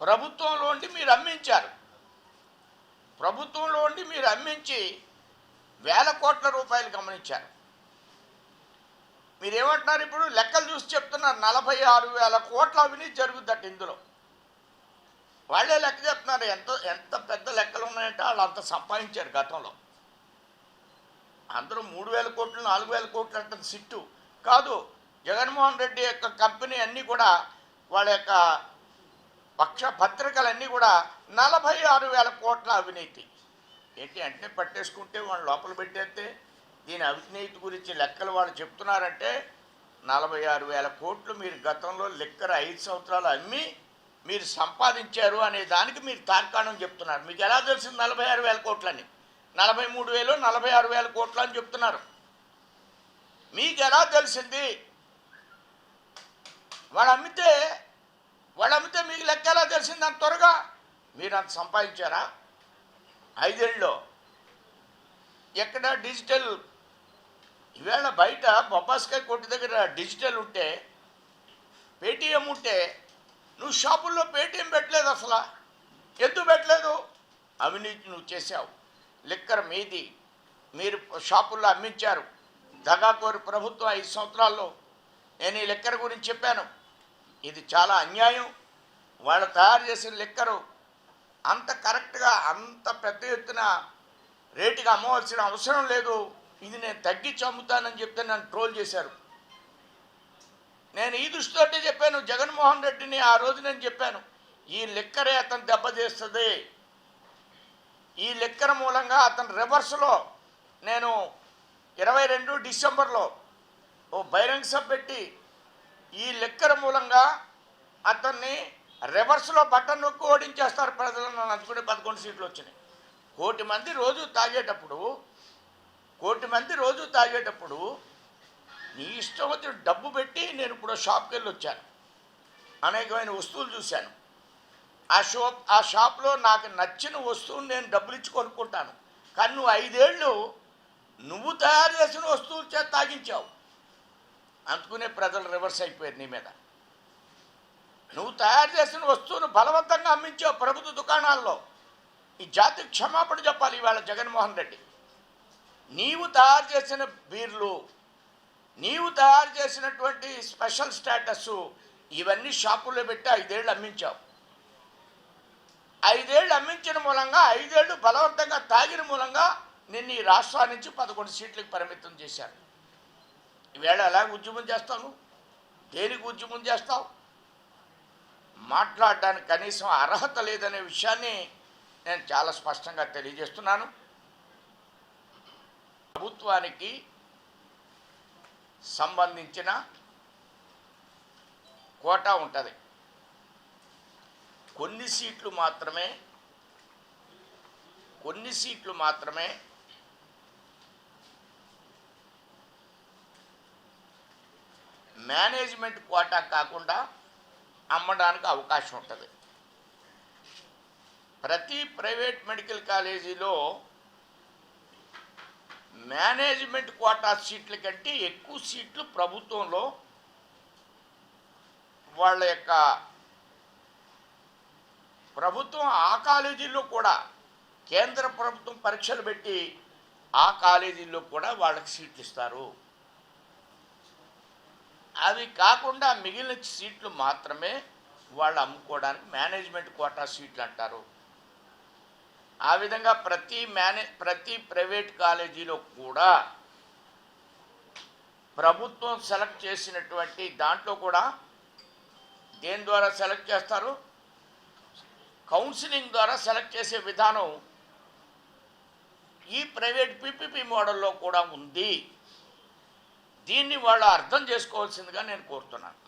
ప్రభుత్వంలో ఉండి మీరు అమ్మించారు. ప్రభుత్వంలో ఉండి మీరు అమ్మించి వేల కోట్ల రూపాయలు గమనించారు. మీరేమంటున్నారు ఇప్పుడు? లెక్కలు చూసి చెప్తున్నారు. నలభై ఆరు వేల కోట్ల అవినీతి జరుగుద్దట ఇందులో. వాళ్ళే లెక్క చెప్తున్నారు. ఎంత ఎంత పెద్ద లెక్కలు ఉన్నాయంటే వాళ్ళు అంత సంపాదించారు గతంలో. అందరూ మూడు వేల కోట్లు నాలుగు వేల కోట్లు అంటే సిట్టు. కాదు జగన్మోహన్ రెడ్డి యొక్క కంపెనీ అన్నీ కూడా వాళ్ళ యొక్క పక్ష పత్రికలన్నీ కూడా నలభై ఆరు వేల కోట్ల అవినీతి. ఏంటి అంటే పట్టేసుకుంటే వాళ్ళు లోపల పెట్టేస్తే దీని అవినీతి గురించి లెక్కలు వాళ్ళు చెప్తున్నారంటే నలభై ఆరు వేల కోట్లు మీరు గతంలో లెక్కర ఐదు సంవత్సరాలు అమ్మి మీరు సంపాదించారు అనే దానికి మీరు తార్కాణం చెప్తున్నారు. మీకు ఎలా తెలిసింది నలభై ఆరు వేల కోట్లని? నలభై మూడు వేలు నలభై ఆరు వేల కోట్లు అని చెప్తున్నారు. మీకు ఎలా తెలిసింది? వాడు అమ్మితే లెక్క అంత త్వరగా. మీరు అంత సంపాదించారా? ఐదేళ్ళలో ఎక్కడ డిజిటల్? ఈవేళ బయట బొబ్బాస్కాయ కొట్టు దగ్గర డిజిటల్ ఉంటే పేటీఎం ఉంటే నువ్వు షాపుల్లో పేటీఎం పెట్టలేదు అసలు. ఎందుకు పెట్టలేదు? అవినీతి నువ్వు చేశావు. లిక్కర్ మీది. మీరు షాపుల్లో అమ్మించారు. దగాకోరి ప్రభుత్వం ఐదు సంవత్సరాల్లో. నేను ఈ లిక్కర్ గురించి చెప్పాను. ఇది చాలా అన్యాయం. వాళ్ళు తయారు చేసిన లిక్కరు అంత కరెక్ట్గా అంత పెద్ద ఎత్తున రేటుగా అమ్మవలసిన అవసరం లేదు. ఇది నేను తగ్గించి అమ్ముతానని చెప్తే నన్ను ట్రోల్ చేశారు. నేను ఈ దృష్టితోటే చెప్పాను జగన్మోహన్ రెడ్డిని ఆ రోజు నేను చెప్పాను ఈ లిక్కరే అతను దెబ్బతీస్తుంది. ఈ లిక్కర్ మూలంగా అతను రివర్స్లో నేను ఇరవై రెండు డిసెంబర్లో ఓ బహిరంగ సభ పెట్టి ఈ లిక్కర్ మూలంగా అతన్ని రివర్స్లో బటన్ నొక్కి ఓడించేస్తారు ప్రజలను అందుకునే పదకొండు సీట్లు వచ్చినాయి. కోటి మంది రోజు తాగేటప్పుడు కోటి మంది రోజు తాగేటప్పుడు నీ ఇష్టం వచ్చిన డబ్బు పెట్టి నేను ఇప్పుడు షాప్కి వెళ్ళి వచ్చాను. అనేకమైన వస్తువులు చూశాను. ఆ షాప్ ఆ షాప్లో నాకు నచ్చిన వస్తువుని నేను డబ్బులు ఇచ్చి కొనుక్కుంటాను. కానీ నువ్వు ఐదేళ్ళు నువ్వు తయారు చేసిన వస్తువులు చేత తాగించావు. అందుకునే ప్రజలు రివర్స్ అయిపోయారు నీ మీద. నువ్వు తయారు చేసిన వస్తువును బలవంతంగా అమ్మించావు ప్రభుత్వ దుకాణాల్లో. ఈ జాతికి క్షమాపణ చెప్పాలి ఇవాళ జగన్మోహన్ రెడ్డి. నీవు తయారు చేసిన బీర్లు నీవు తయారు చేసినటువంటి స్పెషల్ స్టేటస్ ఇవన్నీ షాపుల్లో పెట్టి ఐదేళ్ళు అమ్మించావు. ఐదేళ్ళు అమ్మించిన మూలంగా ఐదేళ్ళు బలవంతంగా తాగిన మూలంగా నిన్ను ఈ రాష్ట్రాల నుంచి పదకొండు సీట్లకు పరిమితం చేశారు. ఈవేళ ఎలా ఉద్యమం చేస్తావు దేనికి ఉద్యమం చేస్తావు? మాట్లాడడానికి కనీసం అర్హత లేదనే విషయాన్ని నేను చాలా స్పష్టంగా తెలియజేస్తున్నాను. ప్రభుత్వానికి సంబంధించిన కోటా ఉంటుంది. కొన్ని సీట్లు మాత్రమే కొన్ని సీట్లు మాత్రమే మేనేజ్మెంట్ కోటా కాకుండా అమ్మడానికి అవకాశం ఉంటుంది. ప్రతి ప్రైవేట్ మెడికల్ కాలేజీలో మేనేజ్మెంట్ కోటా సీట్ల కంటే ఎక్కువ సీట్లు ప్రభుత్వంలో వాళ్ళ యొక్క ప్రభుత్వం ఆ కాలేజీల్లో కూడా కేంద్ర ప్రభుత్వం పరీక్షలు పెట్టి ఆ కాలేజీల్లో కూడా వాళ్ళకి సీట్లు ఇస్తారు. అవి కాకుండా మిగిలిన సీట్లు మాత్రమే వాళ్ళు అమ్ముకోవడానికి మేనేజ్మెంట్ కోటా సీట్లు అంటారు. ఆ విధంగా ప్రతి మేనే ప్రతి ప్రైవేట్ కాలేజీలో కూడా ప్రభుత్వం సెలెక్ట్ చేసినటువంటి దాంట్లో కూడా దేని ద్వారా సెలెక్ట్ చేస్తారు? కౌన్సిలింగ్ ద్వారా సెలెక్ట్ చేసే విధానం ఈ ప్రైవేట్ పీపీపీ మోడల్లో కూడా ఉంది. దీన్ని వాళ్ళు అర్థం చేసుకోవాల్సిందిగా నేను కోరుతున్నాను.